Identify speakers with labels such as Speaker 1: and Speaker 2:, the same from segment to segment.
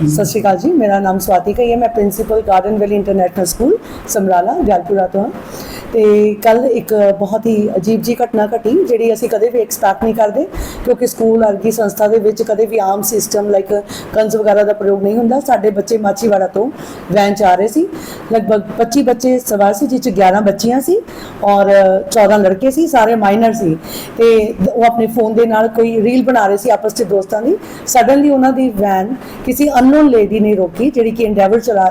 Speaker 1: ਸਤਿ ਸ਼੍ਰੀ ਅਕਾਲ ਜੀ, ਮੇਰਾ ਨਾਮ ਸਵਾਤੀ ਕਈ ਹੈ, ਮੈਂ principal Garden Valley International School Samrala, Jalpura ਤੋਂ ਹਾਂ। ਤੇ ਕੱਲ ਇੱਕ ਬਹੁਤ ਹੀ ਅਜੀਬ ਜੀ ਘਟਨਾ ਘਟੀ, ਜਿਹੜੀ ਅਸੀਂ ਕਦੇ ਵੀ ਐਕਸਪੈਕਟ ਨਹੀਂ ਕਰਦੇ, ਕਿਉਂਕਿ ਸਕੂਲ ਵਰਗੀ ਸੰਸਥਾ ਦੇ ਵਿੱਚ ਕਦੇ ਵੀ ਆਮ ਸਿਸਟਮ ਲਾਈਕ ਕੰਸ ਵਗੈਰਾ ਦਾ ਪ੍ਰਯੋਗ ਨਹੀਂ ਹੁੰਦਾ। ਸਾਡੇ ਬੱਚੇ ਮਾਚੀਵਾੜਾ ਤੋਂ ਵੈਨ ਚ ਆ ਰਹੇ ਸੀ। ਲਗਭਗ 25 ਬੱਚੇ ਸਵਾਰ ਸੀ ਜਿਸ ਚ 11 ਬੱਚੀਆਂ ਸੀ ਔਰ 14 ਲੜਕੇ ਸੀ, ਸਾਰੇ ਮਾਈਨਰ ਸੀ। ਤੇ ਉਹ ਆਪਣੇ ਫੋਨ ਦੇ ਨਾਲ ਕੋਈ ਰੀਲ ਬਣਾ ਰਹੇ ਸੀ ਆਪਸ ਵਿੱਚ ਦੋਸਤਾਂ ਦੀ। ਸਡਨਲੀ ਉਹਨਾਂ ਦੀ ਵੈਨ ਕਿਸੇ ਅਨਨੋਨ ਲੇਡੀ ਨੇ ਰੋਕੀ, ਜਿਹੜੀ ਕਿ ਐਂਡੇਵਰ ਚਲਾ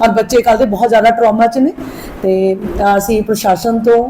Speaker 1: ਔਰ ਬੱਚੇ ਕੱਲ੍ਹ ਦੇ ਬਹੁਤ ਜ਼ਿਆਦਾ ਟਰਾਮਾ 'ਚ ਨੇ ਤੇ ਅਸੀਂ ਪ੍ਰਸ਼ਾਸਨ ਤੋਂ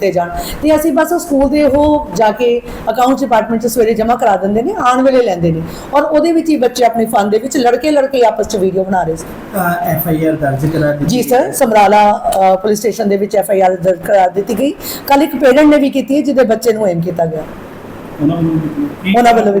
Speaker 1: ਕੀਤੇ ਜਾਣ। ਤੇ ਅਸੀਂ ਬਸ ਸਕੂਲ ਦੇ ਉਹ ਜਾ ਕੇ ਅਕਾਊਂਟ ਡਿਪਾਰਟਮੈਂਟ ਚ ਸਵੇਰੇ ਜਮ੍ਹਾਂ ਕਰਾ ਦਿੰਦੇ ਨੇ ਆਉਣ ਵੇਲੇ ਲੈਂਦੇ ਨੇ। ਔਰ ਉਹਦੇ ਵਿੱਚ ਹੀ ਬੱਚੇ ਆਪਣੇ ਫਨ ਦੇ ਵਿੱਚ ਲੜਕੇ ਲੜਕੇ ਆਪਸ ਚ ਵੀਡੀਓ ਬਣਾ ਰਹੇ ਸੀ।
Speaker 2: ਐਫ ਆਈ ਆਰ ਦਰਜ ਕਰਾ ਦਿੱਤੀ
Speaker 1: ਜੀ ਸਰ ਸਮਰਾਲਾ ਪੁਲਿਸ ਸਟੇਸ਼ਨ ਦੇ ਵਿੱਚ ਐਫ ਆਈ ਆਰ ਦਰਜ ਕਰਾ ਦਿੱਤੀ ਗਈ। ਕੱਲ ਇੱਕ ਪੇਰੈਂਟ ਨੇ ਵੀ ਕੀਤੀ ਹੈ ਜਿਹਦੇ ਬੱਚੇ ਨੂੰ ਐਮ ਕੀਤਾ ਗਿਆ।
Speaker 3: ਉਹਨਾਂ ਵੱਲੋਂ
Speaker 1: ਉਹਨਾਂ ਵੱਲੋਂ ਵੀ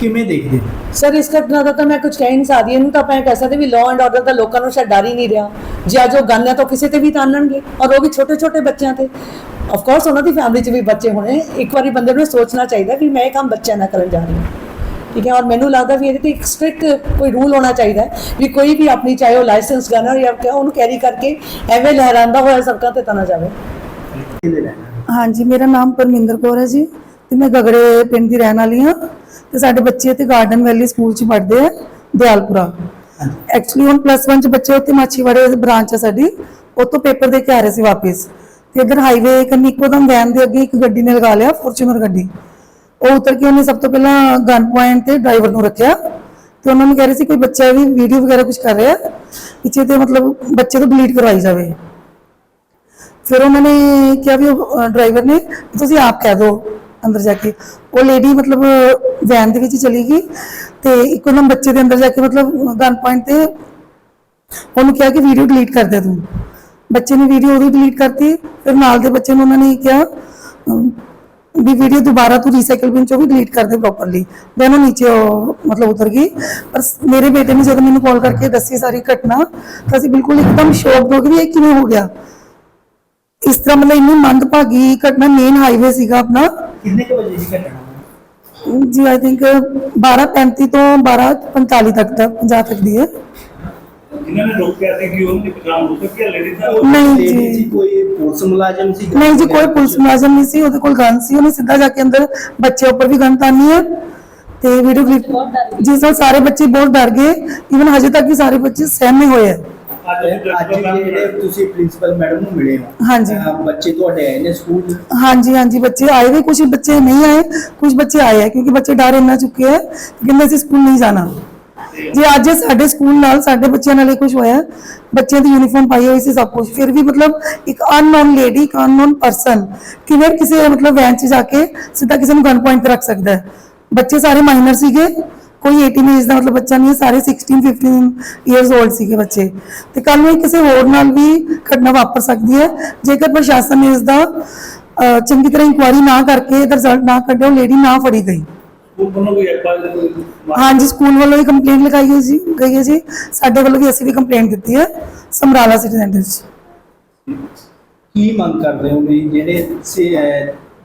Speaker 2: ਕਿਵੇਂ ਦੇਖਦੇ ਹੋ?
Speaker 1: ਸਰ ਇਸ ਘਟਨਾ ਦਾ ਤਾਂ ਮੈਂ ਕੁਝ ਕਹਿ ਨਹੀਂ ਸਕਦੀ। ਇਹਨੂੰ ਤਾਂ ਆਪਾਂ ਇਹ ਕਹਿ ਸਕਦੇ ਵੀ ਲਾਅ ਐਂਡ ਆਰਡਰ ਦਾ ਲੋਕਾਂ ਨੂੰ ਸ਼ਾਇਦ ਡਰ ਹੀ ਨਹੀਂ ਰਿਹਾ। ਜੇ ਅੱਜ ਉਹ ਗਨ ਹੈ ਤਾਂ ਕਿਸੇ ਤੇ ਵੀ ਤਾਨਣਗੇ ਔਰ ਉਹ ਵੀ ਛੋਟੇ ਛੋਟੇ ਬੱਚਿਆਂ ਤੇ। ਆਫ ਕੋਰਸ ਉਹਨਾਂ ਦੀ ਫੈਮਿਲੀ 'ਚ ਵੀ ਬੱਚੇ ਹੋਣੇ। ਇੱਕ ਵਾਰੀ ਬੰਦੇ ਨੂੰ ਸੋਚਣਾ ਚਾਹੀਦਾ ਵੀ ਮੈਂ ਇਹ ਕੰਮ ਬੱਚਿਆਂ ਨਾਲ ਕਰਨ ਜਾ ਰਹੀ ਹਾਂ। ਠੀਕ ਹੈ? ਔਰ ਮੈਨੂੰ ਲੱਗਦਾ ਵੀ ਇਹਦੇ ਤੇ ਇੱਕ ਸਟ੍ਰਿਕਟ ਕੋਈ ਰੂਲ ਹੋਣਾ ਚਾਹੀਦਾ ਹੈ ਵੀ ਕੋਈ ਵੀ ਆਪਣੀ ਚਾਹੇ ਉਹ ਲਾਇਸੈਂਸ ਗਨਰ ਜਾਂ ਕਿਆ ਉਹਨੂੰ ਕੈਰੀ ਕਰਕੇ ਐਵੇਂ ਲਹਿਰਾਂਦਾ ਹੋਇਆ ਸੜਕਾਂ ਤੇ ਤਾਂ ਨਾ ਜਾਵੇ।
Speaker 4: ਹਾਂਜੀ ਮੇਰਾ ਨਾਮ ਪਰਮਿੰਦਰ ਕੌਰ ਹੈ ਜੀ ਤੇ ਮੈਂ ਗਗੜੇ ਪਿੰਡ ਦੀ ਰਹਿਣ ਵਾਲੀ ਹਾਂ। ਤੇ ਸਾਡੇ ਬੱਚੇ ਤੇ ਗਾਰਡਨ ਵੈਲੀ ਸਕੂਲ 'ਚ ਪੜ੍ਹਦੇ ਆ ਦਿਆਲਪੁਰਾ। ਐਕਚੁਅਲੀ ਹੁਣ ਪਲੱਸ 1 ਚ ਬੱਚੇ ਉੱਥੇ ਮਾਛੀਵਾੜੇ ਬ੍ਰਾਂਚ ਹੈ ਸਾਡੀ ਉੱਥੋਂ ਪੇਪਰ ਦੇ ਕੇ ਆ ਰਹੇ ਸੀ ਵਾਪਸ। ਤੇ ਇਧਰ ਹਾਈਵੇ ਕੰਨੀ ਇੱਕੋਦਮ ਵੈਨ ਦੇ ਅੱਗੇ ਇੱਕ ਗੱਡੀ ਨੇ ਲਗਾ ਲਿਆ ਫੋਰਚੂਨਰ ਗੱਡੀ। ਉਹ ਉਤਰ ਕੇ ਉਹਨੇ ਸਭ ਤੋਂ ਪਹਿਲਾਂ ਗਨ ਪੁਆਇੰਟ ਤੇ ਡਰਾਈਵਰ ਨੂੰ ਰੱਖਿਆ। ਤੇ ਉਹਨਾਂ ਨੂੰ ਕਹਿ ਰਹੇ ਸੀ ਕੋਈ ਬੱਚਾ ਵੀ ਵੀਡੀਓ ਵਗੈਰਾ ਕੁਝ ਕਰ ਰਿਹਾ ਪਿੱਛੇ ਤੇ ਮਤਲਬ ਬੱਚੇ ਤੋਂ ਡਿਲੀਟ ਕਰਵਾਈ ਜਾਵੇ। ਫਿਰ ਉਹਨਾਂ ਨੇ ਕਿਹਾ ਵੀ ਡਰਾਈਵਰ ਨੇ ਤੁਸੀਂ ਆਪ ਕਹਿ ਦਿਓ। ਅੰਦਰ ਜਾ ਕੇ। ਉਹ ਲੇਡੀ ਮਤਲਬ ਵੈਨ ਦੇ ਵਿੱਚ ਚਲੀ ਗਈ ਤੇ ਇੱਕੋ ਦਮ ਬੱਚੇ ਦੇ ਅੰਦਰ ਜਾ ਕੇ ਮਤਲਬ ਗਨ ਪੁਆਇੰਟ ਤੇ ਉਹਨੂੰ ਕਿਹਾ ਕਿ ਵੀਡੀਓ ਡਿਲੀਟ ਕਰ ਦੇ ਤੂੰ। ਬੱਚੇ ਨੇ ਵੀਡੀਓ ਉਹਦੀ ਡਿਲੀਟ ਕਰਤੀ, ਫਿਰ ਨਾਲ ਦੇ ਬੱਚੇ ਨੂੰ ਉਹਨਾਂ ਨੇ ਕਿਹਾ ਵੀ ਵੀਡੀਓ ਦੁਬਾਰਾ ਤੂੰ ਰੀਸਾਈਕਲ ਬਿਨ ਚੋਂ ਵੀ ਡਿਲੀਟ ਕਰ ਦੇ ਪ੍ਰੋਪਰਲੀ ਦੈਨ ਉਹ ਨੀਚੇ ਮਤਲਬ ਉਤਰ ਗਈ। ਪਰ ਮੇਰੇ ਬੇਟੇ ਨੇ ਜਦੋਂ ਮੈਨੂੰ ਕਾਲ ਕਰਕੇ ਦੱਸੀ ਸਾਰੀ ਘਟਨਾ, ਤਾਂ ਅਸੀਂ ਬਿਲਕੁਲ ਇੱਕਦਮ ਸ਼ੌਕ ਹੋ ਗਏ ਵੀ ਇਹ ਕਿਵੇਂ ਹੋ ਗਿਆ। ਇਸ ਤਰ੍ਹਾਂ ਮਤਲਬ ਇੰਨੀ ਮੰਦਭਾਗੀ ਘਟਨਾ ਮੇਨ ਹਾਈਵੇ ਸੀਗਾ ਆਪਣਾ।
Speaker 2: ਕਿੰਨੇ ਕੁ ਵਜੇ ਦੀ ਘਟਨਾ
Speaker 4: ਜੀ ਆਈ ਥਿੰਕ 12:35 ਤੋਂ 12:45 ਤੱਕ ਦਾ 50 ਤੱਕ ਦੀ ਹੈ।
Speaker 3: ਇਹਨਾਂ ਨੇ ਰੋਕਿਆ ਸੀ ਕਿ ਉਹਨਾਂ ਦੀ ਪਛਾਣ ਹੋ ਸਕੀ ਲੇਡੀ ਦਾ
Speaker 4: ਨਹੀਂ ਜੀ।
Speaker 2: ਕੋਈ ਪੁਲਿਸ ਮੁਲਾਜ਼ਮ ਸੀ
Speaker 4: ਨਹੀਂ ਜੀ ਕੋਈ ਪੁਲਿਸ ਮੁਲਾਜ਼ਮ ਨਹੀਂ ਸੀ ਉਹਦੇ ਕੋਲ ਗਨ ਸੀ। ਉਹਨੇ ਸਿੱਧਾ ਜਾ ਕੇ ਅੰਦਰ ਬੱਚੇ ਉੱਪਰ ਵੀ ਗਨ ਤਾਨੀ ਹੈ। ਤੇ ਵੀਡੀਓ ਕਲਿੱਪ ਜਿਸ ਨਾਲ ਸਾਰੇ ਬੱਚੇ ਬਹੁਤ ਡਰ ਗਏ। ਇਵਨ ਹਜੇ ਤੱਕ ਵੀ ਸਾਰੇ ਬੱਚੇ ਸਹਿਮੇ ਹੋਏ ਹੈ।
Speaker 3: ਅੱਜ ਅਸੀਂ
Speaker 2: ਅੱਜ ਜਿਹੜੇ ਤੁਸੀਂ ਪ੍ਰਿੰਸੀਪਲ ਮੈਡਮ ਨੂੰ ਮਿਲੇ ਹੋ।
Speaker 4: ਹਾਂਜੀ।
Speaker 2: ਅਹ ਬੱਚੇ ਤੁਹਾਡੇ ਆਏ ਨੇ ਸਕੂਲ
Speaker 4: ਹਾਂਜੀ ਹਾਂਜੀ ਬੱਚੇ ਆਏ ਵੀ ਕੁਝ ਬੱਚੇ ਨਹੀਂ ਆਏ ਕੁਝ ਬੱਚੇ ਆਏ ਹੈ ਕਿਉਂਕਿ ਬੱਚੇ ਡਰ ਇੰਨਾ ਚੁੱਕੇ ਹੈ ਕਿ ਕਹਿੰਦੇ ਅਸੀਂ ਸਕੂਲ ਨਹੀਂ ਜਾਣਾ। ਜੇ ਅੱਜ ਸਾਡੇ ਸਕੂਲ ਨਾਲ ਸਾਡੇ ਬੱਚਿਆਂ ਨਾਲ ਇਹ ਕੁਝ ਹੋਇਆ ਬੱਚਿਆਂ ਦੀ ਯੂਨੀਫਾਰਮ ਪਾਈ ਹੋਈ ਸੀ ਸਭ ਕੁਝ ਫਿਰ ਵੀ ਮਤਲਬ ਇੱਕ ਅਨਨੋਨ ਲੇਡੀ ਇੱਕ ਅਨਨੋਨ ਪਰਸਨ ਕਿਵੇਂ ਕਿਸੇ ਮਤਲਬ ਵੈਨ 'ਚ ਜਾ ਕੇ ਸਿੱਧਾ ਕਿਸੇ ਨੂੰ ਗਨ ਪੁਆਇੰਟ ਤੇ ਰੱਖ ਸਕਦਾ ਹੈ? ਬੱਚੇ ਸਾਰੇ ਮਾਈਨਰ ਸੀਗੇ ਕੋਈ 18 ਏਜ ਦਾ ਮਤਲਬ ਬੱਚਾ ਨਹੀਂ ਹੈ ਸਾਰੇ 16 15 ਇਅਰਸ 올ਡ ਸੀਗੇ ਬੱਚੇ। ਤੇ ਕੱਲ ਨੂੰ ਇਹ ਕਿਸੇ ਹੋਰ ਨਾਲ ਵੀ ਘਟਨਾ ਵਾਪਰ ਸਕਦੀ ਹੈ ਜੇਕਰ ਪ੍ਰਸ਼ਾਸਨ ਨੇ ਇਸ ਦਾ ਅਹ, ਚੰਗੀ ਤਰ੍ਹਾਂ ਇਨਕੁਆਇਰੀ ਨਾ ਕਰਕੇ ਇਹਦਾ ਰਿਜ਼ਲਟ ਨਾ ਕੱਢਿਆ ਉਹ ਲੇਡੀ ਨਾ ਫੜੀ ਗਈ।
Speaker 3: ਉਹ ਕੋਲੋਂ ਕੋਈ ਐਫਆਈਆਰ ਕੋਈ
Speaker 4: ਹਾਂਜੀ ਸਕੂਲ ਵੱਲੋਂ ਵੀ ਕੰਪਲੇਂਟ ਲਗਾਈ ਹੋਈ ਜੀ ਗਈ ਹੈ ਜੀ। ਸਾਡੇ ਵੱਲੋਂ ਵੀ ਅਸੀਂ ਵੀ ਕੰਪਲੇਂਟ ਦਿੱਤੀ ਹੈ ਸਮਰਾਲਾ ਸਿਟੀ ਸੈਂਟਰ 'ਚ
Speaker 2: ਕੀ ਮੰਗ ਕਰਦੇ ਹੋ ਵੀ ਜਿਹੜੇ ਸੇ- ਅਹ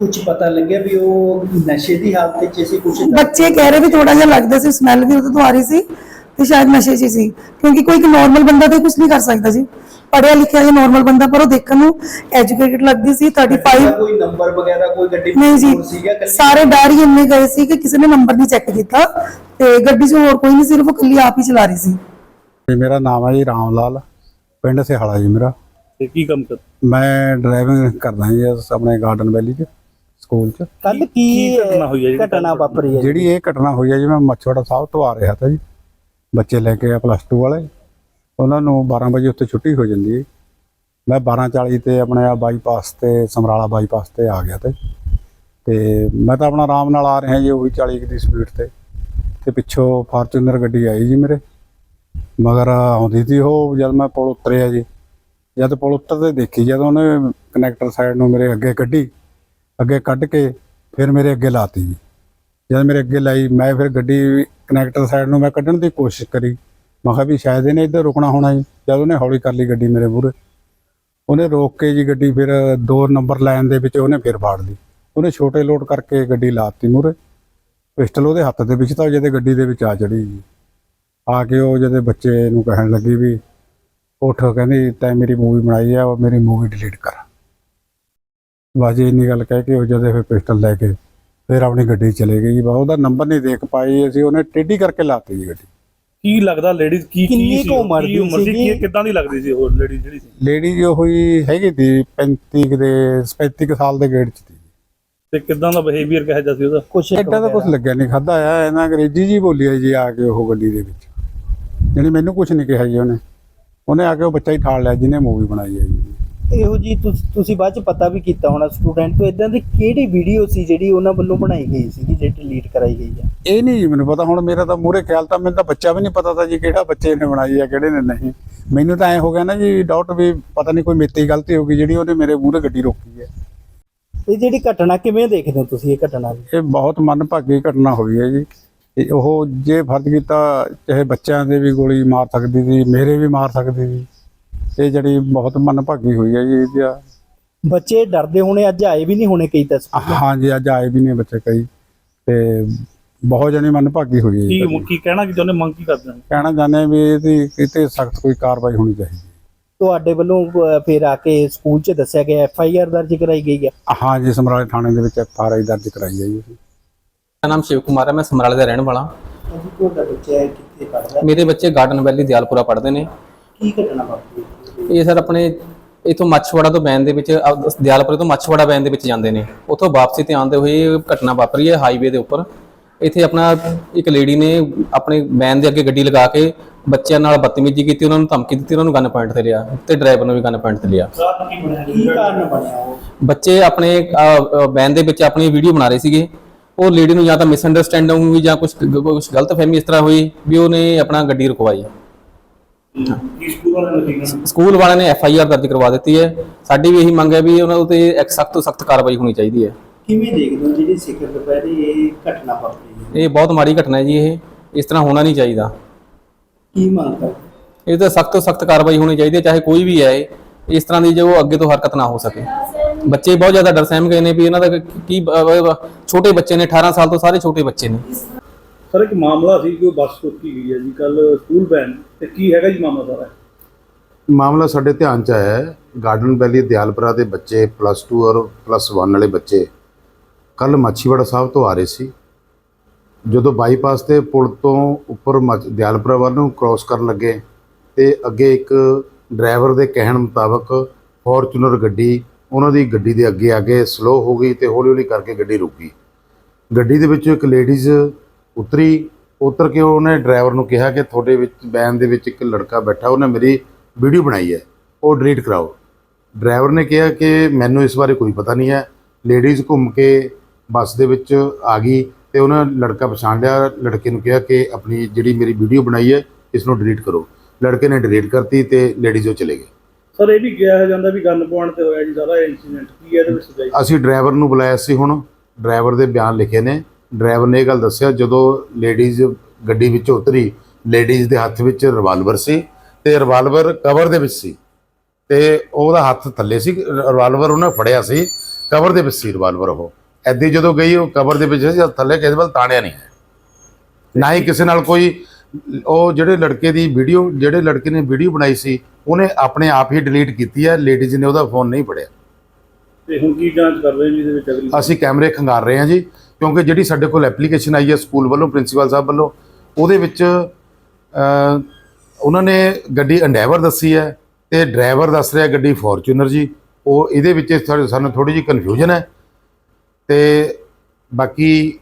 Speaker 2: ਕੁਝ ਪਤਾ ਲੱਗਿਆ ਵੀ ਉਹ ਨਸ਼ੇ ਦੀ ਹਾਲਤ ਵਿੱਚ ਸੀ ਕੁਝ
Speaker 4: ਬੱਚੇ ਕਹਿ ਰਹੇ ਵੀ ਥੋੜਾ ਜਿਹਾ ਲੱਗਦਾ ਸੀ ਸਮੈਲ ਵੀ ਉਹਦੇ ਤੋਂ ਆ ਰਹੀ ਸੀ ਤੇ ਸ਼ਾਇਦ ਨਸ਼ੇ 'ਚ ਹੀ ਸੀ। ਕਿਉਂਕਿ ਕੋਈ ਇੱਕ ਨਾਰਮਲ ਬੰਦਾ ਤੇ ਕੁਝ ਨਹੀਂ ਕਰ ਸਕਦਾ ਜੀ। ਪੜਿਆ ਲਿਖਿਆ ਜਾਂ ਨਾਰਮਲ ਬੰਦਾ ਪਰ ਉਹ ਦੇਖਣ ਨੂੰ ਐਜੂਕੇਟਿਡ ਲੱਗਦੀ ਸੀ 35
Speaker 2: ਕੋਈ ਨੰਬਰ ਵਗੈਰਾ ਕੋਈ ਗੱਡੀ
Speaker 4: ਨਹੀਂ ਜੀ? ਸਾਰੇ ਡਰ ਹੀ ਇੰਨੇ ਗਏ ਸੀ ਕਿ ਕਿਸੇ ਨੇ ਨੰਬਰ ਨਹੀਂ ਚੈੱਕ ਕੀਤਾ ਤੇ ਗੱਡੀ 'ਚ ਹੋਰ ਕੋਈ ਨਹੀਂ ਸਿਰਫ ਉਹ ਇਕੱਲੀ ਆਪ ਹੀ ਚਲਾ ਰਹੀ ਸੀ।
Speaker 5: ਜੀ ਮੇਰਾ ਨਾਮ ਹੈ ਜੀ ਰਾਮ ਲਾਲ ਪਿੰਡ ਸਿਹਾਲਾ ਜੀ ਮੇਰਾ।
Speaker 3: ਤੇ ਕੀ ਕੰਮ ਕਰ
Speaker 5: ਮੈਂ ਡਰਾਈਵਿੰਗ ਕਰਦਾ ਜੀ ਆਪਣੇ ਗਾਰਡਨ ਵੈਲੀ 'ਚ। ਸਕੂਲ 'ਚ।
Speaker 2: ਕੱਲ ਕੀ
Speaker 3: ਘਟਨਾ ਹੋਈ ਹੈ ਜਿਹੜੀ
Speaker 2: ਘਟਨਾ ਵਾਪਰੀ ਹੈ
Speaker 5: ਜਿਹੜੀ ਇਹ ਘਟਨਾ ਹੋਈ ਹੈ ਜੀ ਮੈਂ ਮੱਛੋੜਾ ਸਾਹਿਬ ਤੋਂ ਆ ਰਿਹਾ ਤਾ ਜੀ। ਬੱਚੇ ਲੈ ਕੇ ਆ ਪਲੱਸ 2 ਵਾਲੇ। ਉਹਨਾਂ ਨੂੰ 12 ਵਜੇ ਉੱਥੇ ਛੁੱਟੀ ਹੋ ਜਾਂਦੀ ਹੈ। ਮੈਂ 12:40 ਤੇ ਆਪਣੇ ਆ ਬਾਈਪਾਸ ਤੇ ਸਮਰਾਲਾ ਬਾਈਪਾਸ ਤੇ ਆ ਗਿਆ ਤੇ ਤੇ ਮੈਂ ਤਾਂ ਆਪਣਾ ਆਰਾਮ ਨਾਲ ਆ ਰਿਹਾ ਜੀ ਉਹੀ 40 ਕੁ ਦੀ ਸਪੀਡ ਤੇ। ਤੇ ਪਿੱਛੋਂ ਫਾਰਚੂਨਰ ਗੱਡੀ ਆਈ ਜੀ ਮੇਰੇ। ਮਗਰ ਆਉਂਦੀ ਸੀ ਉਹ ਜਦ ਮੈਂ ਪੁਲ ਉਤਰਿਆ ਜੀ। ਜਦ ਪੁਲ ਉੱਤਰਦੇ ਦੇਖੀ ਜਦ ਉਹਨੇ ਕਨੈਕਟਰ ਸਾਈਡ ਨੂੰ ਮੇਰੇ ਅੱਗੇ ਕੱਢੀ। ਅੱਗੇ ਕੱਢ ਕੇ ਫਿਰ ਮੇਰੇ ਅੱਗੇ ਲਾਤੀ। ਜੀ ਜਦ ਮੇਰੇ ਅੱਗੇ ਲਾਈ, ਮੈਂ ਫਿਰ ਗੱਡੀ ਕਨੈਕਟਰ ਸਾਈਡ ਨੂੰ ਮੈਂ ਕੱਢਣ ਦੀ ਕੋਸ਼ਿਸ਼ ਕਰੀ। ਮੈਂ ਕਿਹਾ ਵੀ ਸ਼ਾਇਦ ਇਹਨੇ ਇੱਧਰ ਰੁਕਣਾ ਹੋਣਾ ਜੀ। ਜਦ ਉਹਨੇ ਹੌਲੀ ਕਰ ਲਈ ਗੱਡੀ ਮੇਰੇ ਮੂਹਰੇ। ਉਹਨੇ ਰੋਕ ਕੇ ਜੀ ਗੱਡੀ ਫਿਰ ਦੋ ਨੰਬਰ ਲਾਈਨ ਦੇ ਵਿੱਚ ਉਹਨੇ ਫਿਰ ਫਾੜ ਲਈ। ਉਹਨੇ ਛੋਟੇ ਲੋਡ ਕਰਕੇ ਗੱਡੀ ਲਾਤੀ ਮੂਹਰੇ। ਪਿਸਟਲ ਉਹਦੇ ਹੱਥ ਦੇ ਵਿੱਚ ਤਾਂ ਜਦੇ ਗੱਡੀ ਦੇ ਵਿੱਚ ਆ ਚੜੀ ਜੀ। ਆ ਕੇ ਉਹ ਜਦੇ ਬੱਚੇ ਨੂੰ ਕਹਿਣ ਲੱਗੀ ਵੀ, ਉੱਠ, ਕਹਿੰਦੀ, ਤੈਂ ਮੇਰੀ ਮੂਵੀ ਬਣਾਈ ਆ ਉਹ ਮੇਰੀ ਮੂਵੀ ਡਿਲੀਟ ਕਰ। ਬਸ ਜੀ ਇੰਨੀ ਗੱਲ ਕਹਿ ਕੇ ਉਹ ਜਦੇ ਫਿਰ ਪਿਸਟਲ ਲੈ ਕੇ ਫਿਰ ਆਪਣੀ ਗੱਡੀ ਚਲੇ ਗਈ ਜੀ। ਬਸ ਉਹਦਾ ਨੰਬਰ ਨਹੀਂ ਦੇਖ ਪਾਈ ਅਸੀਂ ਉਹਨੇ ਟੇਢੀ ਕਰਕੇ ਲਾਤੀ ਜੀ ਗੱਡੀ।
Speaker 3: ਕੀ ਲੱਗਦਾ ਲੇਡੀਜ਼ ਕੀ
Speaker 2: ਕਿੰਨੀ
Speaker 3: ਕੀ ਸੀ?
Speaker 2: ਉਮਰ
Speaker 3: ਕੀ
Speaker 2: ਦੀ
Speaker 3: ਉਮਰ ਸੀ? ਕੀ ਕਿੱਦਾਂ ਦੀ ਲੱਗਦੀ ਸੀ ਉਹ ਲੇਡੀ ਜਿਹੜੀ ਸੀ?
Speaker 5: ਲੇਡੀ ਜੋ ਹੋਈ ਹੈਗੀ ਤੀ 35 ਕੁ ਦੇ 35 ਕੁ ਸਾਲ ਦੇ ਗੇੜ 'ਚ ਸੀ।
Speaker 3: ਤੇ ਕਿੱਦਾਂ ਦਾ ਬਿਹੇਵੀਅਰ ਕਿਹਾ ਜਾ ਸੀ ਉਹਦਾ?
Speaker 2: ਕੁਝ
Speaker 5: ਐਡਾ ਤਾਂ ਕੁਝ ਲੱਗਿਆ ਨਹੀਂ ਖਾਦਾ ਆ ਇਹਨਾਂ ਅੰਗਰੇਜ਼ੀ ਜੀ ਬੋਲੀ ਹੈ ਜੀ ਆ ਕੇ ਉਹ ਗੱਡੀ ਦੇ ਵਿੱਚ। ਜਿਹੜੀ ਮੈਨੂੰ ਕੁਝ ਨਹੀਂ ਕਿਹਾ ਜੀ ਉਹਨੇ। ਉਹਨੇ ਆ ਕੇ ਉਹ ਬੱਚਾ ਹੀ ਠਾਲ ਲਿਆ ਜਿਹਨੇ ਮੂਵੀ ਬਣਾਈ ਹੈ ਜੀ।
Speaker 2: ਇਹੋ ਜੀ ਤੁਸ- ਬਾਅਦ ਚ ਪਤਾ ਵੀ ਕੀਤਾ ਹੋਣਾ ਸਟੂਡੈਂਟ ਤੋਂ ਇਦਾਂ ਦੀ ਕਿਹੜੀ ਵੀਡੀਓ ਸੀ ਜਿਹੜੀ ਉਹਨਾਂ ਵੱਲੋਂ ਬਣਾਈ ਗਈ ਸੀ ਜਿਹੜੀ ਡਿਲੀਟ ਕਰਾਈ ਗਈ ਆ?
Speaker 5: ਇਹ ਨਹੀਂ ਜੀ ਮੈਨੂੰ ਪਤਾ ਹੁਣ ਮੇਰਾ ਤਾਂ ਮੂਹਰੇ ਖਿਆਲ ਤਾਂ ਮੈਨੂੰ ਤਾਂ ਬੱਚਾ ਵੀ ਨਹੀਂ ਪਤਾ ਤਾਂ ਜੀ ਕਿਹੜਾ ਬੱਚੇ ਨੇ ਬਣਾਈ ਆ ਕਿਹੜੇ ਨੇ ਨਹੀਂ। ਮੈਨੂੰ ਤਾਂ ਐ ਹੋ ਗਿਆ ਨਾ ਜੀ ਡਾਊਟ ਵੀ ਪਤਾ ਨਹੀਂ ਕੋਈ ਮੇਤੀ ਗਲਤੀ ਹੋ ਗਈ ਜਿਹੜੀ ਉਹਨੇ ਮੇਰੇ ਮੂਹਰੇ ਗੱਡੀ ਰੋਕੀ ਹੈ
Speaker 2: ਇਹ ਜਿਹੜੀ ਘਟਨਾ ਕਿਵੇਂ ਦੇਖਦੇ ਹੋ ਤੁਸੀਂ ਇਹ ਘਟਨਾ
Speaker 5: ਇਹ ਬਹੁਤ ਮੰਦਭਾਗੀ ਘਟਨਾ ਹੋਈ ਹੈ ਜੀ। ਉਹ ਜੇ ਫਰਜ਼ ਕੀਤਾ ਚਾਹੇ ਬੱਚਿਆਂ ਦੇ ਵੀ ਗੋਲੀ ਮਾਰ ਸਕਦੀ ਸੀ ਮੇਰੇ ਵੀ ਮਾਰ ਸਕਦੀ ਸੀ। ਇਹ ਜਿਹੜੀ ਬਹੁਤ ਮੰਦਭਾਗੀ ਹੋਈ ਹੈ ਜੀ ਇਹਦਾ
Speaker 2: ਬੱਚੇ ਡਰਦੇ ਹੋਣੇ ਅੱਜ ਆਏ ਵੀ ਨਹੀਂ ਹੋਣੇ ਕਈ ਤਾਂ ਸਕੂਲ।
Speaker 5: ਹਾਂਜੀ ਅੱਜ ਆਏ ਵੀ ਨੇ ਬੱਚੇ ਕਈ। ਤੇ ਬਹੁਤ ਜਣੀ ਮੰਦਭਾਗੀ ਹੋਈ ਹੈ ਜੀ
Speaker 3: ਕੀ ਕੀ ਕਹਿਣਾ ਕਿ ਚਾਹੁੰਦੇ ਮੰਗ ਕੀ ਕਰਦੇ ਨੇ
Speaker 5: ਕਹਿਣਾ ਚਾਹੁੰਦੇ ਹਾਂ ਵੀ ਇਹਦੀ ਕਿਤੇ ਸਖਤ ਕੋਈ ਕਾਰਵਾਈ ਹੋਣੀ ਚਾਹੀਦੀ
Speaker 2: ਤੁਹਾਡੇ ਵੱਲੋਂ ਅਹ, ਫਿਰ ਆ ਕੇ ਸਕੂਲ 'ਚ ਦੱਸਿਆ ਗਿਆ ਐਫ ਆਈ ਆਰ ਦਰਜ ਕਰਾਈ ਗਈ ਹੈ?
Speaker 5: ਹਾਂ ਜੀ ਸਮਰਾਲੇ ਥਾਣੇ ਦੇ ਵਿੱਚ ਐਫ ਆਰ ਆਈ ਦਰਜ ਕਰਾਈ ਹੈ ਜੀ। ਅਸੀਂ।
Speaker 6: ਮੇਰਾ ਨਾਮ ਸ਼ਿਵ ਕੁਮਾਰ ਹੈ ਮੈਂ ਸਮਰਾਲੇ ਦਾ ਰਹਿਣ ਵਾਲਾ।
Speaker 2: ਤੁਹਾਡਾ ਬੱਚਾ ਕਿੱਥੇ ਪੜਦਾ
Speaker 6: ਮੇਰੇ ਬੱਚੇ ਗਾਰਡਨ ਵੈਲੀ ਦਿਆਲਪੁਰਾ ਪੜ੍ਹਦੇ ਨੇ।
Speaker 2: ਕੀ ਘਟਨਾ ਵਾਪਰੀ?
Speaker 6: ਇਹ ਸਰ ਆਪਣੇ ਇਥੋਂ ਮੱਛਵਾੜਾ ਤੋਂ ਬੈਨ ਦੇ ਵਿੱਚ ਅਹ ਦਿਆਲਪੁਰੇ ਤੋਂ ਮੱਛਵਾੜਾ ਬੈਨ ਦੇ ਵਿੱਚ ਜਾਂਦੇ ਨੇ। ਉੱਥੋਂ ਵਾਪਸੀ ਤੇ ਆਉਂਦੇ ਹੋਏ ਇਹ ਘਟਨਾ ਵਾਪਰੀ ਹੈ ਹਾਈਵੇ ਦੇ ਉੱਪਰ। ਇੱਥੇ ਆਪਣਾ ਇੱਕ ਲੇਡੀ ਨੇ ਆਪਣੇ ਬੈਨ ਦੇ ਅੱਗੇ ਗੱਡੀ ਲਗਾ ਕੇ ਬੱਚਿਆਂ ਨਾਲ ਬਦਤਮੀਜ਼ੀ ਕੀਤੀ ਉਹਨਾਂ ਨੂੰ ਧਮਕੀ ਦਿੱਤੀ ਉਹਨਾਂ ਨੂੰ ਗਨ ਪੁਆਇੰਟ ਤੇ ਲਿਆ ਤੇ ਡਰਾਈਵਰ ਨੂੰ ਵੀ ਗਨ ਪੁਆਇੰਟ ਤੇ ਲਿਆ।
Speaker 3: ਰਾਤ ਕੀ ਬਣਿਆ
Speaker 2: ਕੀ ਕਾਰਨ ਬਣਿਆ ਉਹ?
Speaker 6: ਬੱਚੇ ਆਪਣੇ ਬੈਨ ਦੇ ਵਿੱਚ ਆਪਣੀ ਵੀਡੀਓ ਬਣਾ ਰਹੇ ਸੀਗੇ। ਉਹ ਲੇਡੀ ਨੂੰ ਜਾਂ ਤਾਂ ਮਿਸਅੰਡਰਸਟੈਂਡਿੰਗ ਹੋਈ ਜਾਂ ਕੁਝ ਕੁਝ ਗਲਤਫਹਿਮੀ ਇਸ ਤਰ੍ਹਾਂ ਹੋਈ ਵੀ ਉਹਨੇ ਆਪਣਾ ਗੱਡੀ ਰੁਕਵਾਈ।
Speaker 3: ਸਕੂਲ ਵਾਲਿਆਂ ਨੇ
Speaker 6: ਐਫ ਆਈ ਆਰ ਦਰਜ ਕਰਵਾ ਦਿੱਤੀ ਹੈ। ਸਾਡੀ ਵੀ ਇਹੀ ਮੰਗ ਹੈ ਵੀ ਉਹਨਾਂ ਉਤੇ ਇੱਕ ਸਖਤ ਤੋਂ ਸਖਤ ਕਾਰਵਾਈ ਹੋਣੀ ਚਾਹੀਦੀ ਹੈ।
Speaker 2: ਕਿਵੇਂ ਦੇਖਦੇ ਹੋ ਜਿਹੜੀ ਸਿਖਰ ਦੁਪਹਿਰੇ ਇਹ ਘਟਨਾ ਵਾਪਰੀ ਹੈ?
Speaker 6: ਇਹ ਬਹੁਤ ਮਾੜੀ ਘਟਨਾ ਹੈ ਜੀ ਇਹ। ਇਸ ਤਰ੍ਹਾਂ ਹੋਣਾ ਨਹੀਂ ਚਾਹੀਦਾ।
Speaker 2: ਕੀ ਮੰਗ
Speaker 6: ਇਹ ਤਾਂ ਸਖਤ ਤੋਂ ਸਖਤ ਕਾਰਵਾਈ ਹੋਣੀ ਚਾਹੀਦੀ ਹੈ ਚਾਹੇ ਕੋਈ ਵੀ ਹੈ। ਇਸ ਤਰ੍ਹਾਂ ਦੀ ਜੋ ਅੱਗੇ ਤੋਂ ਹਰਕਤ ਨਾ ਹੋ ਸਕੇ। ਬੱਚੇ ਬਹੁਤ ਜ਼ਿਆਦਾ ਡਰ ਸਹਿਮ ਗਏ ਨੇ ਵੀ ਇਹਨਾਂ ਦਾ ਕੀ ਛੋਟੇ ਬੱਚੇ ਨੇ 18 ਸਾਲ ਤੋਂ ਸਾਰੇ ਛੋਟੇ ਬੱਚੇ ਨੇ।
Speaker 3: ਸਰ, ਇੱਕ ਮਾਮਲਾ ਸੀ ਕਿ ਉਹ ਬੱਸ ਰੋਕੀ ਗਈ ਹੈ ਜੀ ਕੱਲ ਸਕੂਲ ਬੈਨ ਤੇ ਕੀ ਹੈਗਾ ਜੀ ਮਾਮਲਾ ਸਾਰਾ?
Speaker 7: ਮਾਮਲਾ ਸਾਡੇ ਧਿਆਨ ਚ ਆਇਆ ਹੈ। ਗਾਰਡਨ ਵੈਲੀ ਦਿਆਲਪੁਰਾ ਦੇ ਬੱਚੇ ਪਲੱਸ 2 ਔਰ ਪਲੱਸ 1 ਵਾਲੇ ਬੱਚੇ ਕੱਲ ਮਾਛੀਵਾੜਾ ਸਾਹਿਬ ਤੋਂ ਆ ਰਹੇ ਸੀ। ਜਦੋਂ ਬਾਈਪਾਸ ਤੇ ਪੁਲ ਤੋਂ ਉੱਪਰ ਮੱਝ- ਦਿਆਲਪੁਰਾ ਵੱਲ ਨੂੰ ਕ੍ਰਾਸ ਕਰਨ ਲੱਗੇ ਤੇ ਅੱਗੇ ਇੱਕ ਡਰਾਈਵਰ ਦੇ ਕਹਿਣ ਮੁਤਾਬਕ ਫੋਰਚੂਨਰ ਗੱਡੀ ਉਹਨਾਂ ਦੀ ਗੱਡੀ ਦੇ ਅੱਗੇ ਆ ਕੇ ਸਲੋ ਹੋ ਗਈ ਤੇ ਹੌਲੀ ਹੌਲੀ ਕਰਕੇ ਗੱਡੀ ਰੁਕ ਗਈ। ਗੱਡੀ ਦੇ ਵਿੱਚੋਂ ਇੱਕ ਲੇਡੀਜ਼ ਉਤਰੀ ਉਤਰ ਕੇ ਉਹਨੇ ਡਰਾਈਵਰ ਨੂੰ ਕਿਹਾ ਕਿ ਤੁਹਾਡੇ ਵਿੱਚ ਵੈਨ ਦੇ ਵਿੱਚ ਇੱਕ ਲੜਕਾ ਬੈਠਾ ਉਹਨੇ ਮੇਰੀ ਵੀਡੀਓ ਬਣਾਈ ਹੈ ਉਹ ਡਿਲੀਟ ਕਰਾਓ। ਡਰਾਈਵਰ ਨੇ ਕਿਹਾ ਕਿ ਮੈਨੂੰ ਇਸ ਬਾਰੇ ਕੋਈ ਪਤਾ ਨਹੀਂ ਹੈ। ਲੇਡੀਜ਼ ਘੁੰਮ ਕੇ ਬੱਸ ਦੇ ਵਿੱਚ ਆ ਗਈ ਤੇ ਉਹਨਾਂ ਲੜਕਾ ਪਛਾਣ ਲਿਆ। ਲੜਕੇ ਨੂੰ ਕਿਹਾ ਕਿ ਆਪਣੀ ਜਿਹੜੀ ਮੇਰੀ ਵੀਡੀਓ ਬਣਾਈ ਹੈ ਇਸ ਨੂੰ ਡਿਲੀਟ ਕਰੋ। ਲੜਕੇ ਨੇ ਡਿਲੀਟ ਕਰਤੀ ਤੇ ਲੇਡੀਜ਼ ਉਹ ਚਲੇ ਗਏ।
Speaker 3: ਸਰ ਇਹ ਵੀ ਕਿਹਾ ਜਾਂਦਾ ਵੀ ਗਨ ਪੁਆਇੰਟ ਤੇ ਹੋਇਆ ਜੀ ਸਾਰਾ ਇਨਸੀਡੈਂਟ ਕੀ ਹੈ ਇਹਦੇ ਵਿੱਚ
Speaker 7: ਅਸੀਂ ਡਰਾਈਵਰ ਨੂੰ ਬੁਲਾਇਆ ਸੀ ਹੁਣ। ਡਰਾਈਵਰ ਦੇ ਬਿਆਨ ਲਿਖੇ ਨੇ। ਡਰਾਈਵਰ ਨੇ ਇਹ ਗੱਲ ਦੱਸਿਆ ਜਦੋਂ ਲੇਡੀਜ਼ ਗੱਡੀ ਵਿੱਚੋਂ ਉਤਰੀ ਲੇਡੀਜ਼ ਦੇ ਹੱਥ ਵਿੱਚ ਰਿਵਾਲਵਰ ਸੀ ਤੇ ਰਿਵਾਲਵਰ ਕਵਰ ਦੇ ਵਿੱਚ ਸੀ ਤੇ ਉਹਦਾ ਹੱਥ ਥੱਲੇ ਸੀ ਰਿਵਾਲਵਰ ਉਹਨੇ ਫੜਿਆ ਸੀ ਕਵਰ ਦੇ ਵਿੱਚ ਸੀ ਰਿਵਾਲਵਰ ਉਹ। ਐਦੀ ਜਦੋਂ ਗਈ ਉਹ ਕਵਰ ਦੇ ਵਿੱਚ ਸੀ ਥੱਲੇ ਕਿਸੇ ਵੱਲ ਤਾਣਿਆ ਨਹੀਂ ਹੈ। ਨਾ ਹੀ ਕਿਸੇ ਨਾਲ ਕੋਈ ਉਹ ਜਿਹੜੇ ਲੜਕੇ ਦੀ ਵੀਡੀਓ ਜਿਹੜੇ ਲੜਕੇ ਨੇ ਵੀਡੀਓ ਬਣਾਈ ਸੀ ਉਹਨੇ ਆਪਣੇ ਆਪ ਹੀ ਡਿਲੀਟ ਕੀਤੀ ਹੈ ਲੇਡੀਜ਼ ਨੇ ਉਹਦਾ ਫੋਨ ਨਹੀਂ ਫੜਿਆ।
Speaker 3: ਤੇ ਹੁਣ ਕੀ ਜਾਂਚ ਕਰ ਰਹੇ ਜੀ ਇਹਦੇ ਵਿੱਚ
Speaker 7: ਅਸੀਂ ਕੈਮਰੇ ਖੰਗਾਰ ਰਹੇ ਹਾਂ ਜੀ। ਕਿਉਂਕਿ ਜਿਹੜੀ ਸਾਡੇ ਕੋਲ ਐਪਲੀਕੇਸ਼ਨ ਆਈ ਹੈ ਸਕੂਲ ਵੱਲੋਂ, ਪ੍ਰਿੰਸੀਪਲ ਸਾਹਿਬ ਵੱਲੋਂ, ਉਹਦੇ ਵਿੱਚ ਉਹਨਾਂ ਨੇ ਗੱਡੀ ਅੰਡੈਵਰ ਦੱਸੀ ਹੈ ਤੇ ਡਰਾਈਵਰ ਦੱਸ ਰਿਹਾ ਗੱਡੀ ਫੋਰਚੂਨਰ ਜੀ। ਉਹ ਇਹਦੇ ਵਿੱਚ ਸਾਨੂੰ ਥੋੜੀ ਜਿਹੀ ਕਨਫਿਊਜ਼ਨ ਹੈ ਤੇ ਬਾਕੀ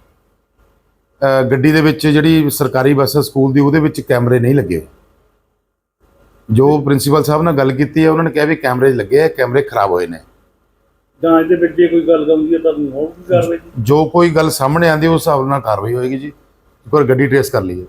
Speaker 7: ਗੱਡੀ ਦੇ ਵਿੱਚ ਜਿਹੜੀ ਸਰਕਾਰੀ ਬੱਸ ਹੈ ਸਕੂਲ ਦੀ, ਉਹਦੇ ਵਿੱਚ ਕੈਮਰੇ ਨਹੀਂ ਲੱਗੇ ਜੋ ਪ੍ਰਿੰਸੀਪਲ ਸਾਹਿਬ ਨਾਲ ਗੱਲ ਕੀਤੀ ਹੈ, ਉਹਨਾਂ ਨੇ ਕਿਹਾ ਵੀ ਕੈਮਰੇ ਲੱਗੇ ਆ ਕੈਮਰੇ ਖਰਾਬ ਹੋਏ ਨੇ।
Speaker 3: ਜਾਂ ਇਹਦੇ ਵਿੱਚ ਜੇ ਕੋਈ ਗੱਲ ਆਉਂਦੀ ਹੈ ਤਾਂ ਹੋਰ ਕੀ ਜੀ
Speaker 7: ਜੋ ਕੋਈ ਗੱਲ ਸਾਹਮਣੇ ਆਂਦੀ ਉਸ ਹਿਸਾਬ ਨਾਲ ਕਾਰਵਾਈ ਹੋਏਗੀ ਜੀ। ਇੱਕ ਵਾਰ ਗੱਡੀ ਟ੍ਰੇਸ ਕਰ ਲਈਏ।